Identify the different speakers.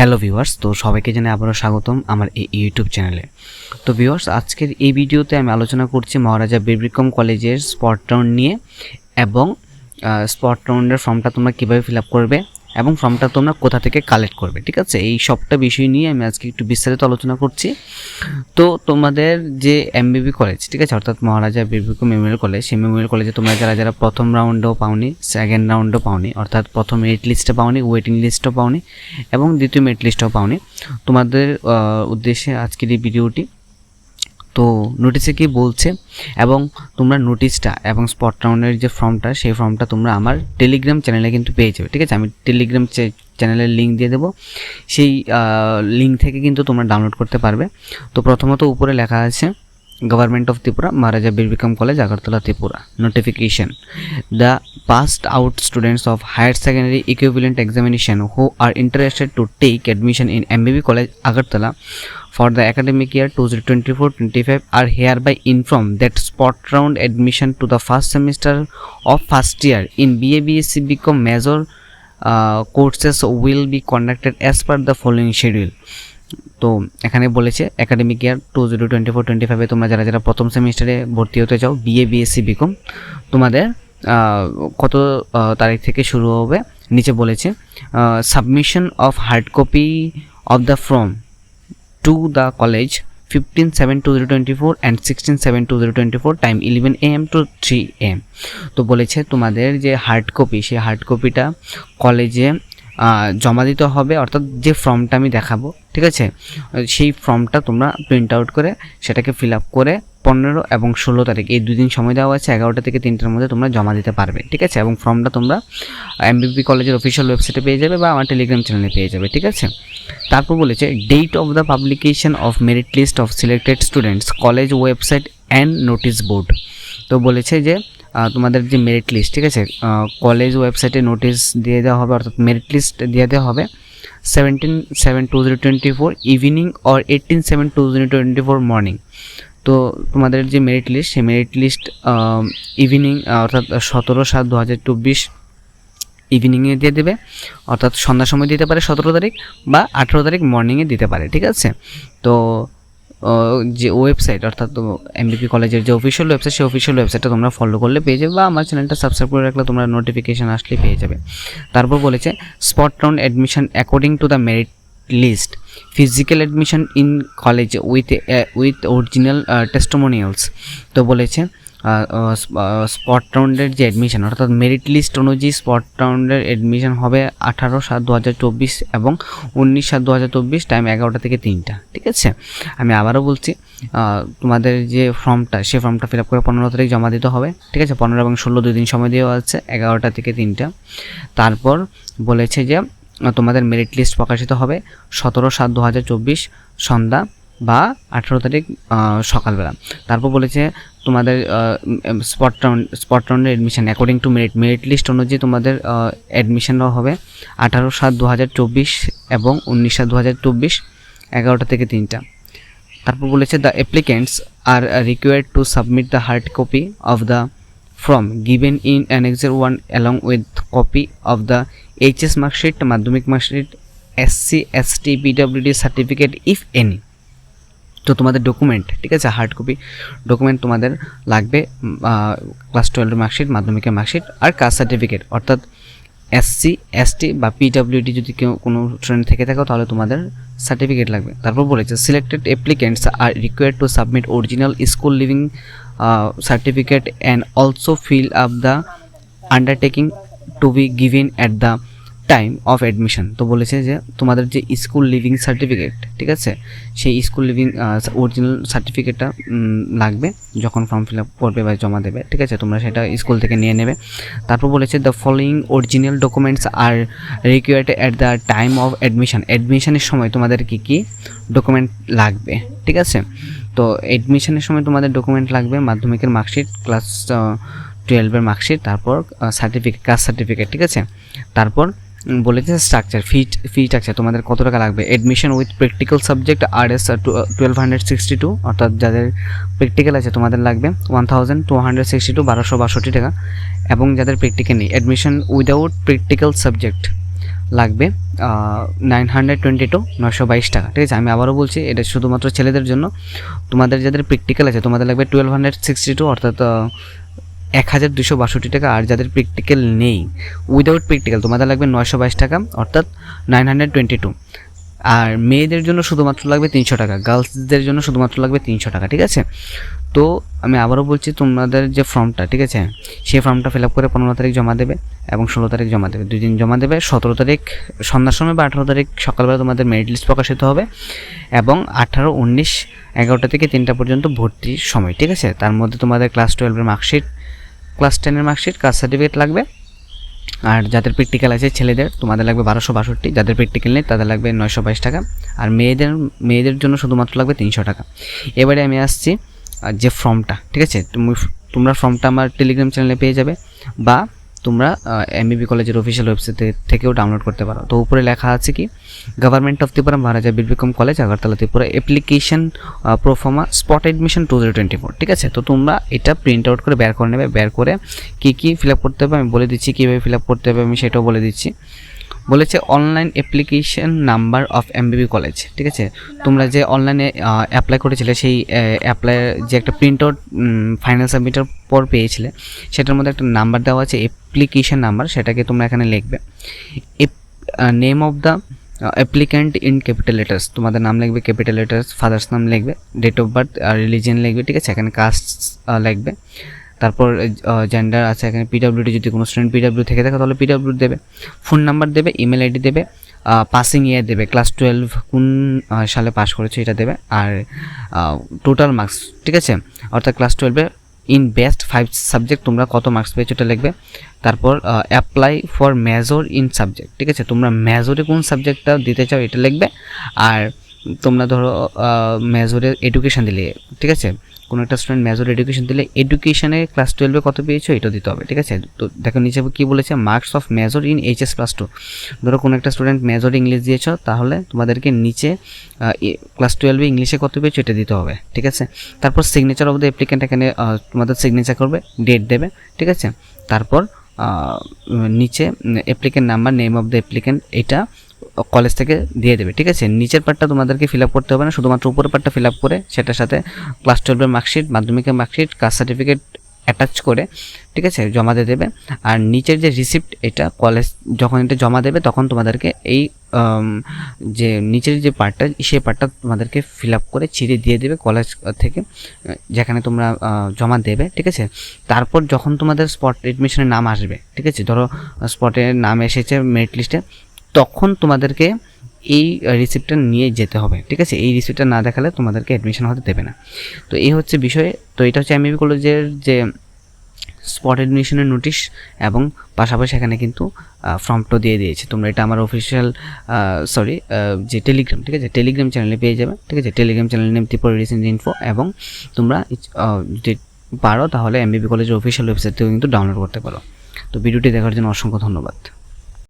Speaker 1: Hello viewers, তো সবাইকে জানাই আবারও স্বাগতম আমার এই ইউটিউব চ্যানেলে। তো ভিউয়ার্স, আজকের এই ভিডিওতে আমি আলোচনা করছি মহারাজা বীরবিক্রম কলেজের স্পট রাউন্ড নিয়ে এবং স্পট রাউন্ডের ফর্মটা তোমরা কীভাবে ফিল আপ করবে এবং ফর্মটা তোমরা কোথা থেকে কালেক্ট করবে, ঠিক আছে? এই সবটা বিষয় নিয়ে আমি আজকে একটু বিস্তারিত আলোচনা করছি। তো তোমাদের যে এমবিবি কলেজ ঠিক আছে? অর্থাৎ মহারাজা বীরবিক্রম মেমোরিয়াল কলেজ সেই মেমোরিয়াল কলেজে তোমরা যারা যারা প্রথম রাউন্ডও পাওনি সেকেন্ড রাউন্ডও পাওনি, অর্থাৎ প্রথম মেরিট লিস্টে পাওনি ওয়েটিং লিস্টও পাওনি, এবং দ্বিতীয় মেরিট লিস্টও পাওনি, তোমাদের উদ্দেশ্যে আজকের এই ভিডিওটি তো নোটিশে কি বলছে? এবং তোমরা নোটিশটা এবং স্পট রাউন্ডের যে ফর্মটা সেই ফর্মটা তোমরা আমার টেলিগ্রাম চ্যানেলে কিন্তু পেয়ে যাবে, ঠিক আছে? আমি টেলিগ্রাম চ্যানেলের লিঙ্ক দিয়ে দেবো। সেই লিঙ্ক থেকে কিন্তু তোমরা ডাউনলোড করতে পারবে। তো প্রথমত উপরে লেখা আছে government of Tripura Maharaja Birbikram college Agartala Tripura notification the passed out students of higher secondary equivalent examination who are interested to take admission in MBB college Agartala for the academic year 2024-25 are hereby informed that spot round admission to the first semester of first year in BA BSc become major uh, courses will be conducted as per the following schedule তো এখানে বলেছে academic year two zero twenty four twenty ফাইভে তোমরা যারা যারা প্রথম সেমিস্টারে ভর্তি হতে চাও বিএ বিএসসি বিকম তোমাদের কত তারিখ থেকে শুরু হবে নিচে বলেছে submission of hard copy of the form to the college 15 7 2024 and 16 7 2024 time 11 am to 3 am তো বলেছে তোমাদের যে হার্ড কপি সেই হার্ড কপিটা কলেজে জমা দিতে হবে, অর্থাৎ যে ফর্মটা আমি দেখাবো, ঠিক আছে? সেই ফর্মটা তোমরা প্রিন্ট আউট করে সেটাকে ফিল আপ করে পনেরো এবং ষোলো তারিখ। এই দুদিন সময় দেওয়া আছে, এগারোটা থেকে তিনটার মধ্যে তোমরা জমা দিতে পারবে, ঠিক আছে? এবং ফর্মটা তোমরা এমবিপি কলেজের অফিসিয়াল ওয়েবসাইটে পেয়ে যাবে বা আমার টেলিগ্রাম চ্যানেলে পেয়ে যাবে, ঠিক আছে? তারপর বলেছে date of the publication of merit list of selected students college website and notice board তো বলেছে যে তোমাদের যে মেরিট লিস্ট ঠিক আছে? কলেজ ওয়েবসাইটে নোটিশ দিয়ে দেওয়া হবে, অর্থাৎ মেরিট লিস্ট দিয়ে দেওয়া হবে seventeen seven two zero twenty four evening or eighteen seven two zero twenty four morning তো তোমাদের যে মেরিট লিস্ট সেই মেরিট লিস্ট ইভিনিং অর্থাৎ সতেরো সাত দু হাজার চব্বিশ ইভিনিংয়ে দিয়ে দেবে। অর্থাৎ সন্ধ্যার সময় দিতে পারে সতেরো তারিখ বা আঠেরো তারিখ মর্নিংয়ে দিতে পারে, ঠিক আছে? তো যে ওয়েবসাইট অর্থাৎ এমবিপি কলেজের যে অফিসিয়াল ওয়েবসাইট সেই অফিসিয়াল ওয়েবসাইটটা তোমরা ফলো করলে পেয়ে যাবে বা আমার চ্যানেলটা সাবস্ক্রাইব করে রাখলে তোমরা নোটিফিকেশান আসলে পেয়ে যাবে। তারপর বলেছে spot round admission according to the merit list physical admission in college with with original testimonials তো বলেছে স্পট রাউন্ডের যে অ্যাডমিশন অর্থাৎ মেরিট লিস্ট অনুযায়ী স্পট রাউন্ডের অ্যাডমিশন হবে আঠারো সাত দু হাজার চব্বিশ এবং উনিশ সাত দু হাজার চব্বিশ টাইম এগারোটা থেকে তিনটা। ঠিক আছে? আমি আবারও বলছি তোমাদের যে ফর্মটা সেই ফর্মটা ফিল আপ করে পনেরো তারিখ জমা দিতে হবে। ঠিক আছে? পনেরো এবং ষোলো দুই দিন সময় দেওয়া আছে, এগারোটা থেকে তিনটা। তারপর বলেছে যে তোমাদের মেরিট লিস্ট প্রকাশিত হবে সতেরো সাত দু হাজার চব্বিশ সন্ধ্যা বা আঠেরো তারিখ সকালবেলা। তারপর বলেছে তোমাদের স্পট রাউন্ড স্পট রাউন্ডের admission according to merit merit list অনুযায়ী তোমাদের অ্যাডমিশনও হবে আঠারো সাত দু হাজার চব্বিশ এবং উনিশ সাত দু হাজার চব্বিশ, এগারোটা থেকে তিনটা। তারপর বলেছে the applicants are required to submit the hard copy of the form given in annexure one along with copy of the HS marksheet Madhyamik marksheet SC ST PWD certificate if any তো তোমাদের document ঠিক আছে hard copy document তোমাদের লাগবে class টুয়েলভের marksheet মাধ্যমিকের marksheet আর caste certificate অর্থাৎ এসসি এসটি বা পিডাব্লিউডি যদি কেউ কোনো স্টুডেন্ট থেকে থাকো, তাহলে তোমাদের সার্টিফিকেট লাগবে। তারপর বলেছে selected applicants are required to submit original school leaving Uh, certificate and also fill up the undertaking to be given at the time of admission তো বলেছে যে তোমাদের যে স্কুল লিভিং সার্টিফিকেট ঠিক আছে? সেই স্কুল লিভিং অরিজিনাল সার্টিফিকেটটা লাগবে যখন ফর্ম ফিল আপ করবে বা জমা দেবে, ঠিক আছে? তোমরা সেটা স্কুল থেকে নিয়ে নেবে। তারপর বলেছে the following original documents are required at the time of admission অ্যাডমিশনের সময় তোমাদের কী কী ডকুমেন্ট লাগবে, ঠিক আছে? তো অ্যাডমিশনের সময় তোমাদের ডকুমেন্ট লাগবে, মাধ্যমিকের মার্কশিট ক্লাস টুয়েলভের মার্কশিট তারপর সার্টিফিকেট কাস্ট সার্টিফিকেট ঠিক আছে? তারপর উম, বলেছে স্ট্রাকচার ফি ফি স্ট্রাকচার তোমাদের কত টাকা লাগবে? Admission with practical subject R S twelve hundred sixty two অর্থাৎ যাদের প্র্যাকটিক্যাল আছে তোমাদের লাগবে one thousand two hundred sixty two বারোশো বাষট্টি টাকা এবং যাদের প্র্যাকটিক্যাল নেই অ্যাডমিশন উইদাউট প্র্যাকটিক্যাল সাবজেক্ট লাগবে নাইন হান্ড্রেড টোয়েন্টি টু নশো বাইশ টাকা ঠিক আছে? আমি আবারও বলছি এটা শুধুমাত্র ছেলেদের জন্য তোমাদের যাদের প্র্যাকটিক্যাল আছে তোমাদের লাগবে টুয়েলভ হান্ড্রেড সিক্সটি টু অর্থাৎ এক হাজার দুশো বাষট্টি টাকা আর যাদের প্র্যাকটিক্যাল নেই উইদাউট প্র্যাকটিক্যাল তোমাদের লাগবে নয়শো বাইশ টাকা, অর্থাৎ নাইন হান্ড্রেড টোয়েন্টি টু আর মেয়েদের জন্য শুধুমাত্র লাগবে তিনশো টাকা গার্লসদের জন্য শুধুমাত্র লাগবে তিনশো টাকা, ঠিক আছে? তো আমি আবারও বলছি, তোমাদের যে ফর্মটা ঠিক আছে? সেই ফর্মটা ফিল আপ করে পনেরো তারিখ জমা দেবে এবং ষোলো তারিখ জমা দেবে। দুই দিন জমা দেবে, সতেরো তারিখ সন্ধ্যার সময় বা আঠারো তারিখ সকালবেলা তোমাদের মেরিট লিস্ট প্রকাশিত হবে এবং আঠারো, উনিশ, এগারোটা থেকে তিনটা পর্যন্ত ভর্তির সময়, ঠিক আছে? তার মধ্যে তোমাদের ক্লাস টুয়েলভের মার্কশিট ক্লাস টেনের মার্কশিট, কাস্ট সার্টিফিকেট লাগবে। আর যাদের প্র্যাকটিক্যাল আছে, ছেলেদের, তোমাদের লাগবে বারোশো বাষট্টি। যাদের প্র্যাকটিক্যাল নেই, তাদের লাগবে নয়শো বাইশ টাকা। আর মেয়েদের মেয়েদের জন্য শুধুমাত্র লাগবে তিনশো টাকা। এবারে আমি আসছি যে ফর্মটা ঠিক আছে? তুমি, তোমরা ফর্মটা আমার টেলিগ্রাম চ্যানেলে পেয়ে যাবে। বা তোমরা এমবিবি কলেজের অফিসিয়াল ওয়েবসাইট থেকেও ডাউনলোড করতে পারো। তো উপরে লেখা আছে কি government of Tripura Maharaja Birbikram college Agartala Tripura application proforma spot admission two zero twenty four ঠিক আছে? তো তোমরা এটা প্রিন্ট আউট করে বের করে নেবে, বের করে কী কী ফিল আপ করতে হবে, আমি বলে দিচ্ছি কীভাবে ফিল আপ করতে হবে, আমি সেটাও বলে দিচ্ছি। বলেছে online application number of MBB college ঠিক আছে? তোমরা যে অনলাইনে অ্যাপ্লাই করেছিলে সেই অ্যাপ্লাই যে একটা প্রিন্ট আউট ফাইনাল সাবমিটের পর পেয়েছিলে, সেটার মধ্যে একটা নাম্বার দেওয়া আছে অ্যাপ্লিকেশন নাম্বার সেটাকে তোমরা এখানে লিখবে। Name of the applicant in capital letters তোমাদের নাম লিখবে ক্যাপিটাল লেটার্স ফাদার্স নাম লিখবে ডেট অফ বার্থ রিলিজিয়ান লিখবে, ঠিক আছে? এখানে কাস্ট লিখবে। তারপর জেন্ডার আছে এখানে পিডাব্লিউডি যদি কোনো স্টুডেন্ট পিডাব্লিউ থেকে থাকে, তাহলে পিডাব্লিউ দেবে। ফোন নাম্বার দেবে ইমেল আইডি দেবে পাসিং ইয়ার দেবে ক্লাস টুয়েলভ কোন সালে পাস করেছে এটা দেবে, আর টোটাল মার্কস ঠিক আছে? অর্থাৎ ক্লাস টুয়েলভে ইন বেস্ট ফাইভ সাবজেক্ট তোমরা কত মার্কস পেয়েছ এটা লিখবে। তারপর apply for major in subject ঠিক আছে? তোমরা মেজরে কোন সাবজেক্টটা দিতে চাও এটা লিখবে, আর তোমরা ধরো মেজরে এডুকেশন দিলে, ঠিক আছে? কোনো একটা স্টুডেন্ট মেজর এডুকেশন দিলে এডুকেশনে ক্লাস টুয়েলভে কত পেয়েছ এটা দিতে হবে, ঠিক আছে? তো দেখো, নিচে কী বলেছে? Marks of major in HS plus two ধরো, কোনো একটা স্টুডেন্ট মেজর ইংলিশ দিয়েছ, তাহলে তোমাদেরকে নিচে ক্লাস টুয়েলভে ইংলিশে কত পেয়েছ এটা দিতে হবে, ঠিক আছে? তারপর সিগনেচার অফ দ্য অ্যাপ্লিকেন্ট এখানে তোমাদের সিগনেচার করবে ডেট দেবে, ঠিক আছে? তারপর নিচে applicant number name of the applicant এটা কলেজ থেকে দিয়ে দেবে, ঠিক আছে? নিচের পার্টটা তোমাদেরকে ফিল আপ করতে হবে না, শুধুমাত্র উপরের পার্টটা ফিল আপ করে সেটার সাথে ক্লাস টুয়েলভের মার্কশিট মাধ্যমিকের মার্কশিট কাস্ট সার্টিফিকেট অ্যাটাচ করে, ঠিক আছে? জমা দিয়ে দেবে। আর নিচের যে রিসিপ্ট এটা কলেজ যখন এটা জমা দেবে, তখন তোমাদেরকে এই যে নিচের যে পার্টটা সেই পার্টটা তোমাদেরকে ফিল আপ করে ছিঁড়ে দিয়ে দেবে কলেজ থেকে, যেখানে তোমরা জমা দেবে, ঠিক আছে? তারপর যখন তোমাদের স্পট এডমিশনের নাম আসবে, ঠিক আছে? ধরো স্পটের নাম এসেছে মেরিট লিস্টে তখন তোমাদেরকে এই রিসিপ্টটা নিয়ে যেতে হবে, ঠিক আছে? এই রিসিপ্টটা না দেখালে তোমাদেরকে অ্যাডমিশন হতে দেবে না। তো এই হচ্ছে বিষয়। তো এটা হচ্ছে এমবিবি কলেজের যে স্পট অ্যাডমিশনের নোটিশ এবং পাশাপাশি এখানে কিন্তু ফর্মটাও দিয়ে দিয়েছে। তোমরা এটা আমার অফিসিয়াল সরি যে টেলিগ্রাম ঠিক আছে? টেলিগ্রাম চ্যানেলে পেয়ে যাবে, ঠিক আছে? Telegram channel name Tripura recent info এবং তোমরা যদি পারো তাহলে এমবিবি কলেজের অফিসিয়াল ওয়েবসাইট থেকেও কিন্তু ডাউনলোড করতে পারো। তো ভিডিওটি দেখার জন্য অসংখ্য ধন্যবাদ।